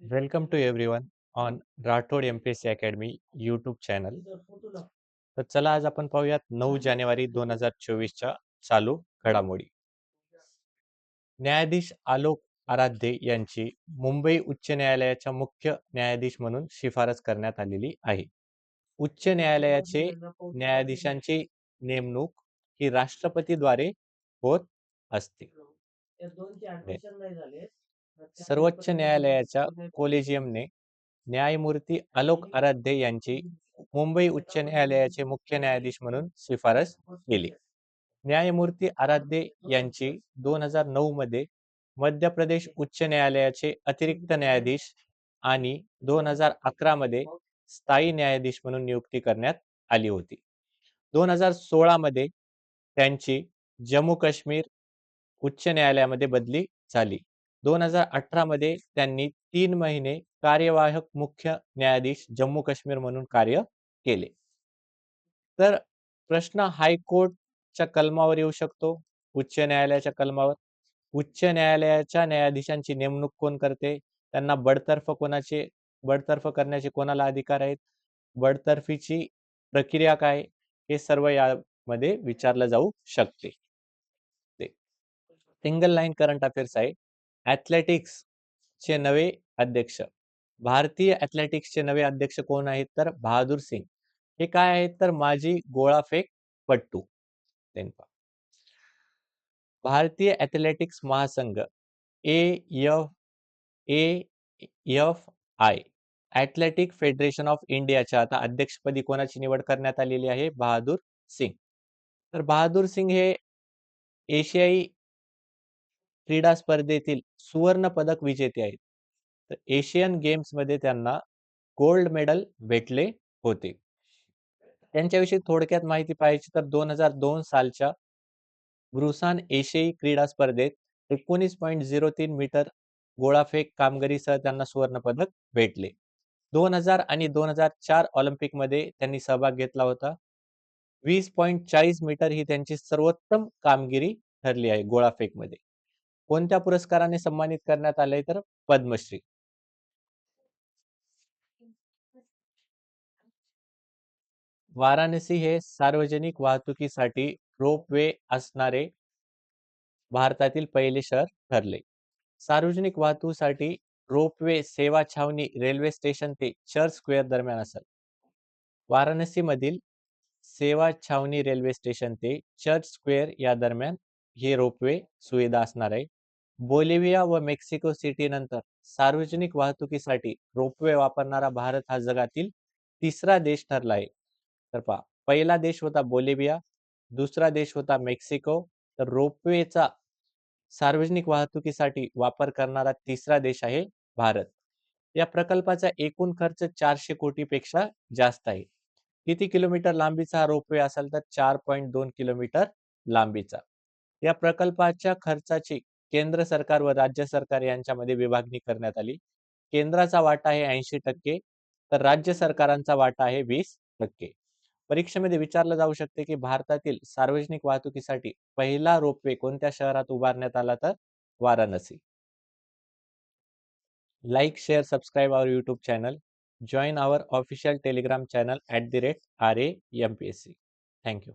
Welcome to everyone on Rathod MPSC academy YouTube channel. तर चला आज आपण पाहूयात नऊ जानेवारी दोन हजार चोवीसच्या चालू घडामोडी. न्यायाधीश आलोक आराध्य यांची मुंबई उच्च न्यायालयाच्या मुख्य न्यायाधीश म्हणून शिफारस करण्यात आलेली आहे. उच्च न्यायालयाचे न्यायाधीशांची नेमणूक ही राष्ट्रपतीद्वारे होत असते. सर्वोच्च न्यायालयाच्या कोलेजियमने न्यायमूर्ती आलोक आराध्य यांची मुंबई उच्च न्यायालयाचे मुख्य न्यायाधीश म्हणून शिफारस केली. न्यायमूर्ती आराध्य यांची दोन हजार नऊ मध्ये मध्य प्रदेश उच्च न्यायालयाचे अतिरिक्त न्यायाधीश आणि दोन हजार अकरा मध्ये स्थायी न्यायाधीश म्हणून नियुक्ती करण्यात आली होती. दोन हजार सोळा मध्ये त्यांची जम्मू काश्मीर उच्च न्यायालयामध्ये बदली झाली. दोन हजार अठरा मध्ये त्यांनी तीन महिने कार्यवाहक मुख्य न्यायाधीश जम्मू काश्मीर म्हणून कार्य केले. तर प्रश्न हायकोर्टच्या कलमावर येऊ शकतो उच्च न्यायालयाच्या कलमावर. उच्च न्यायालयाच्या न्यायाधीशांची नेमणूक कोण करते? त्यांना बडतर्फ कोणाचे बडतर्फ करण्याचे कोणाला अधिकार आहेत? बडतर्फीची प्रक्रिया काय? हे सर्व यामध्ये विचारलं जाऊ शकते. सिंगल लाईन करंट अफेअर्स आहे. ऍथलेटिक्स चे नवे अध्यक्ष. भारतीय ॲथलेटिक्सचे नवे अध्यक्ष कोण आहेत तर बहादूर सिंग. हे काय आहेत तर माजी गोळाफेक पट्टू. भारतीय ऍथलेटिक्स महासंघ A F A F I athletic federation of इंडियाच्या आता अध्यक्षपदी कोणाची निवड करण्यात आलेली आहे? बहादूर सिंग. तर बहादूर सिंग हे एशियाई क्रीडा स्पर्धेतील सुवर्ण पदक विजेते आहेत. तर एशियन गेम्समध्ये त्यांना गोल्ड मेडल भेटले होते. त्यांच्याविषयी थोडक्यात माहिती पाहिजे तर दोन हजार दोन सालच्या ब्रुसान एशियाई क्रीडा स्पर्धेत एकोणीस पॉईंट झिरो तीन मीटर गोळाफेक कामगिरीसह त्यांना सुवर्ण पदक भेटले. दोन हजार आणि दोन हजार चार ऑलिम्पिकमध्ये त्यांनी सहभाग घेतला होता. वीस पॉईंट चाळीस मीटर ही त्यांची सर्वोत्तम कामगिरी ठरली आहे गोळाफेकमध्ये. कोणत्या पुरस्काराने सन्मानित करण्यात आले तर पद्मश्री? वाराणसी हे सार्वजनिक वाहतुकीसाठी रोपवे असणारे भारतातील पहिले शहर ठरले. सार्वजनिक वाहतुकीसाठी रोपवे सेवा छावणी रेल्वे स्टेशन ते चर्च स्क्वेअर दरम्यान असेल. वाराणसीमधील सेवा छावणी रेल्वे स्टेशन ते चर्च स्क्वेअर या दरम्यान हे रोपवे सुविधा असणार आहे. बोलिव्हिया व मेक्सिको सिटी नंतर सार्वजनिक वाहतुकीसाठी रोपवे वापरणारा भारत हा जगातील तिसरा देश ठरला आहे. तर पहा पहिला देश होता बोलिव्हिया दुसरा देश होता मेक्सिको तर रोपवेचा सार्वजनिक वाहतुकीसाठी वापर करणारा तिसरा देश आहे भारत. या प्रकल्पाचा एकूण खर्च चारशे कोटीपेक्षा जास्त आहे. किती किलोमीटर लांबीचा हा रोपवे असेल तर चार पॉईंट दोन किलोमीटर लांबीचा. या प्रकल्पाच्या खर्चाची केंद्र सरकार व राज्य सरकार यांच्यामध्ये विभागणी करण्यात आली. केंद्राचा वाटा आहे ऐंशी टक्के तर राज्य सरकारांचा वाटा आहे वीस टक्के. परीक्षेमध्ये विचारलं जाऊ शकते की भारतातील सार्वजनिक वाहतुकीसाठी पहिला रोपवे कोणत्या शहरात उभारण्यात आला तर Varanasi. Like share subscribe our YouTube channel join our official Telegram channel at the rate R A M P S C thank you